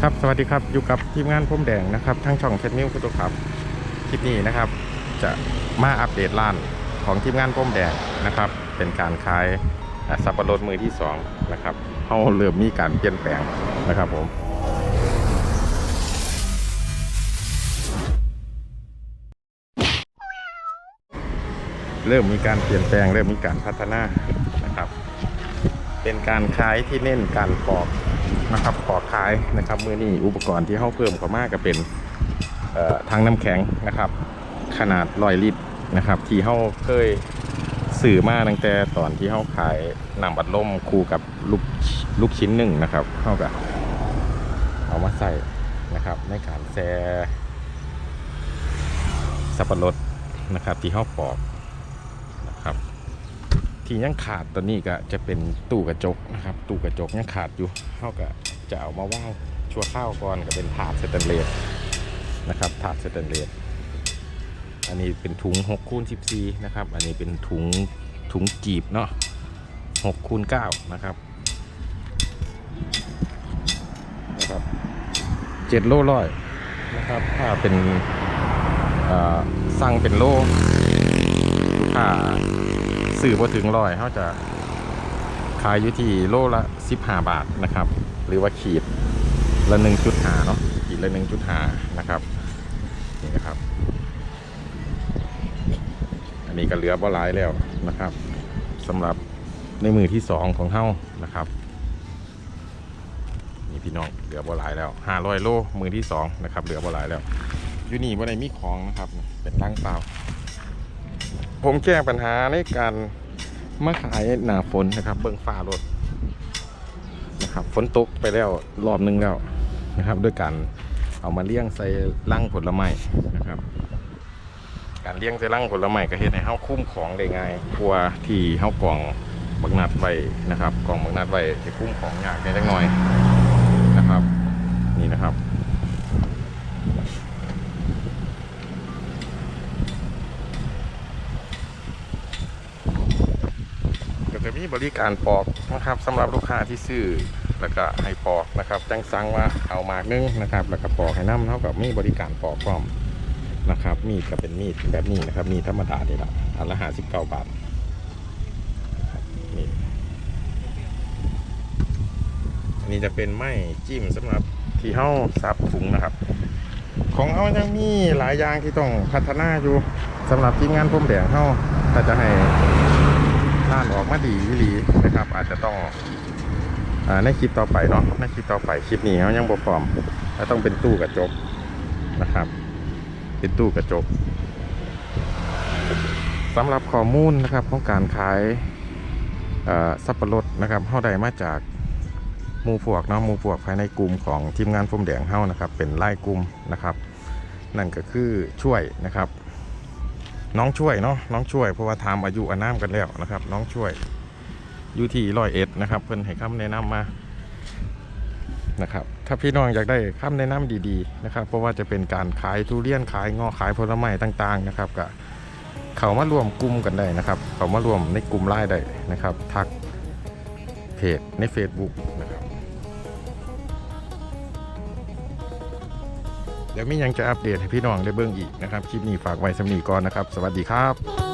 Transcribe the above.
ครับสวัสดีครับอยู่กับทีมงานพรมแดงนะครับทั้งช่องเทนมิวฟุตครับคลิปนี้นะครับ จะมาอัปเดตร้านของทีมงานพรมแดงนะครับ เป็นการขายสับปะรดมือที่สองนะครับเขาเริ่มมีการเปลี่ยนแปลงนะครับผมเริ่มมีการเปลี่ยนแปลงเริ่มมีการพัฒนานะครับ เป็นการขายที่เน้นการปอก นะครับปอขายนะครับมือนี้อุปกรณ์ที่เขาเพิ่มเข้ามากก็เป็นทางน้ำแข็งนะครับ ขนาดร้อยลิตรนะครับ ที่เขาเคยสื่อมาตั้งแต่ตอนที่เขาขายน้ำบัดลมคู่กับลูกลูกชิ้นหนึ่งนะครับเขาก็เอามาใส่นะครับในการแซ่สับปะรดนะครับที่เขาปอกนะครับ ที่ยังขาดตัวนี้ก็จะเป็นตู้กระจกนะครับ ตู้กระจกยังขาดอยู่เขาก็จะเอามาว่างชั่วข้าวก่อนก็เป็นถาดสแตนเลสนะครับ ถาดสแตนเลสอันนี้เป็นถุง6คูณ14นะครับ อันนี้เป็นถุงถุงจีบเนาะ6คูณ9นะครับนะครับเจ็ดโลร้อยนะครับ ถ้าเป็นเอ่อสั่งเป็นโลลูกค้า สื่อพอถึงร้อยเขาจะขายอยู่ที่โลละ15บาทนะครับ หรือว่าขีดละ1.5เนาะขีดละ1.5นะครับนี่นะครับ อันนี้ก็เหลือบ่หลายแล้วนะครับสำหรับในมือที่2ของเฮานะครับนี่พี่น้องเหลือบ่หลายแล้ว500โลมือที่2นะครับเหลือบ่หลายแล้วอยู่นี่บ่ได้มีของนะครับ เป็นร่างเปล่า ผมแก้ปัญหาในการมาขายหนาฝนนะครับ เบิ่งฟ้ารถนะครับฝนตกไปแล้วรอบหนึงแล้วนะครับ ด้วยการเอามาเลี้ยงใส่ลังผลไม้นะครับ การเลี้ยงใส่ลังผลไม้ก็เฮ็ดให้เฮาคุ้มของได้ง่ายกว่าที่เฮากล่องบักนัดไว้นะครับกล่องบักนัดไว้จะคุ้มของยากแค่จักหน่อยนะครับ นี่นะครับ ก็จะมีบริการปอกนะครับสำหรับลูกค้าที่ซื้อแล้วก็ให้ปอกนะครับจังสั่งว่าเอามากนึงนะครับ แล้วก็ปอกให้น้ำเท่ากับมีบริการปอกพร้อมนะครับ มีดก็เป็นมีดแบบนี้นะครับ มีธรรมดานี่แหละอันละห้าสิบเก้าบาทนี่อันนี้จะเป็นไม้จิ้มสำหรับที่เฮ้าซับถุงนะครับ ของเขายังมีหลายอย่างที่ต้องพัฒนาอยู่สำหรับทีมงานพรมแดงเฮ้าถ้าจะให้ ทานออกมาดีอีหลีนะครับ อาจจะต้องอในคลิปต่อไปเนาะในคลิปต่อไปคลิปนี้เขายังบพร้อมแล้วต้องเป็นตู้กระจกนะครับ เป็นตู้กระจกสำหรับข้อมูลนะครับของการขายสับปะรดนะครับเฮาได้มาจากมูพวกเนาะมูพวกภายในกลุ่มของทีมงานพรมแดงเฮานะครับ เป็นไล่กลุ่มนะครับ นั่นก็คือช่วยนะครับ น้องช่วยเนาะน้องช่วยเพราะว่าทำอายุอานามกันแล้วนะครับ น้องช่วยอยู่ที่ร้อยเอ็ดนะครับ เพิ่นให้คำแนะนำมานะครับ ถ้าพี่น้องอยากได้คำแนะนำดีๆนะครับ เพราะว่าจะเป็นการขายทุเรียนขายงอขายผลไม้ต่างๆนะครับก็เขามารวมกลุ่มกันได้นะครับ เขามารวมในกลุ่มไลน์ได้นะครับ ทักเพจใน Facebook เดี๋ยวมียังจะอัปเดตให้พี่น้องได้เบิ่งอีกนะครับ คลิปนี้ฝากไว้สำนีก่อนนะครับ สวัสดีครับ